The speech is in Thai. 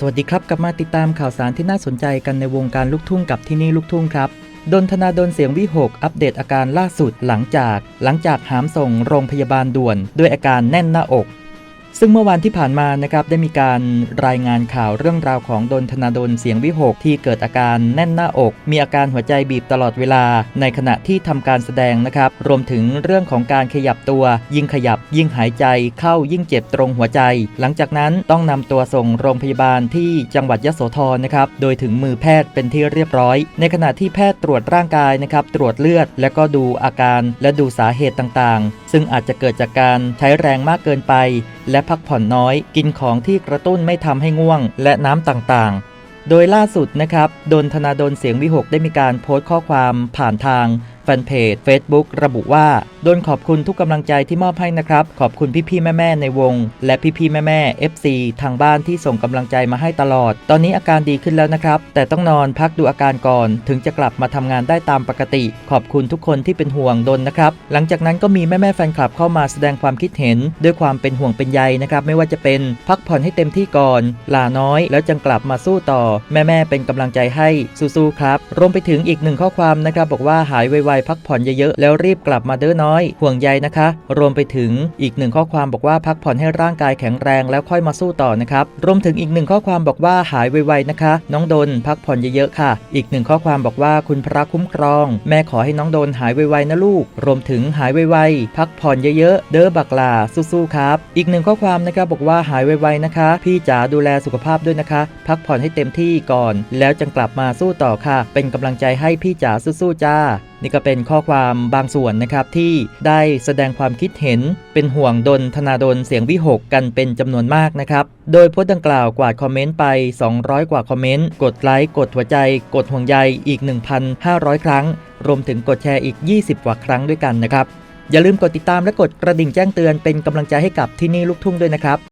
สวัสดีครับ กลับมาติดตามข่าวสารที่น่าสนใจกันในวงการลูกทุ่งกับที่นี่ลูกทุ่งครับ ดนธนาดนเสียงวิหกอัปเดตอาการล่าสุดหลังจาก หลังจากหามส่งโรงพยาบาลด่วน ด้วยอาการแน่นหน้าอก ซึ่งเมื่อวานที่ผ่านมานะครับได้มีการรายงานข่าวเรื่องราวของดนธนาดนเสียงวิหกที่เกิดอาการแน่นหน้าอก มีอาการหัวใจบีบตลอดเวลา ในขณะที่ทำการแสดงนะครับรวมถึงเรื่องของการขยับตัว ยิ่งขยับ ยิ่งหายใจเข้ายิ่งเจ็บตรงหัวใจ หลังจากนั้นต้องนำตัวส่งโรงพยาบาลที่จังหวัดยะโสธรนะครับโดยถึงมือแพทย์เป็นที่เรียบร้อย ในขณะที่แพทย์ตรวจร่างกายนะครับตรวจเลือด และก็ดูอาการและดูสาเหตุต่างๆซึ่งอาจจะเกิดจากการใช้แรงมากเกินไป และพักผ่อนน้อย กินของที่กระตุ้นไม่ทำให้ง่วง และน้ำต่างๆ โดยล่าสุดนะครับ ดนธนาดนเสียงวิหกได้มีการโพสต์ข้อความผ่านทาง ฟนเพจ Facebook ระบุว่า โดนขอบคุณทุกกำลังใจที่มอบให้นะครับ ขอบคุณพี่ๆแม่ๆในวง และพี่ๆแม่ๆ FC ทางบ้านที่ส่งกำลังใจมาให้ตลอด ตอนนี้อาการดีขึ้นแล้วนะครับ แต่ต้องนอนพักดูอาการก่อน ถึงจะกลับมาทำงานได้ตามปกติ ขอบคุณทุกคนที่เป็นห่วงดนนะครับ หลังจากนั้นก็มีแม่ๆแฟนคลับเข้ามาแสดงความคิดเห็น ด้วยความเป็นห่วงเป็นใยนะครับ ไม่ว่าจะเป็นพักผ่อนให้เต็มที่ก่อนลาน้อยแล้วจึงกลับมาสู้ต่อ แม่ๆเป็นกำลังใจให้สู้ๆครับรวมไปถึงอีกหนึ่งข้อความนะครับบอกว่าหายไวๆพักผ่อนเยอะๆ แล้วรีบกลับมาเด้อน้อย ห่วงใยนะคะ รวมไปถึงอีกหนึ่งข้อความบอกว่าพักผ่อนให้ร่างกายแข็งแรงแล้วค่อยมาสู้ต่อนะครับ รวมถึงอีกหนึ่งข้อความบอกว่าหายไวๆนะคะ น้องดนพักผ่อนเยอะๆค่ะ อีกหนึ่งข้อความบอกว่าคุณพระคุ้มครอง แม่ขอให้น้องดนหายไวๆนะลูก รวมถึงหายไวๆพักผ่อนเยอะๆ เด้อบักลาสู้ๆครับ อีกหนึ่งข้อความนะครับบอกว่าหายไวๆนะคะ พี่จ๋าดูแลสุขภาพด้วยนะคะ พักผ่อนให้เต็มที่ก่อน แล้วจึงกลับมาสู้ต่อค่ะ เป็นกำลังใจให้พี่จ๋าสู้ๆจ้า นี่ก็เป็นข้อความบางส่วนนะครับที่ได้แสดงความคิดเห็นเป็นห่วงดนธนาดนเสียงวิหกกันเป็นจำนวนมากนะครับ โดยโพสต์ดังกล่าวกวาดคอมเมนต์ไป 200 กว่าคอมเมนต์ กดไลค์ กดหัวใจ กดห่วงใยอีก 1,500 ครั้ง รวมถึงกดแชร์อีก 20 กว่าครั้งด้วยกันนะครับ อย่าลืมกดติดตามและกดกระดิ่งแจ้งเตือนเป็นกำลังใจให้กับที่นี่ลูกทุ่งด้วยนะครับ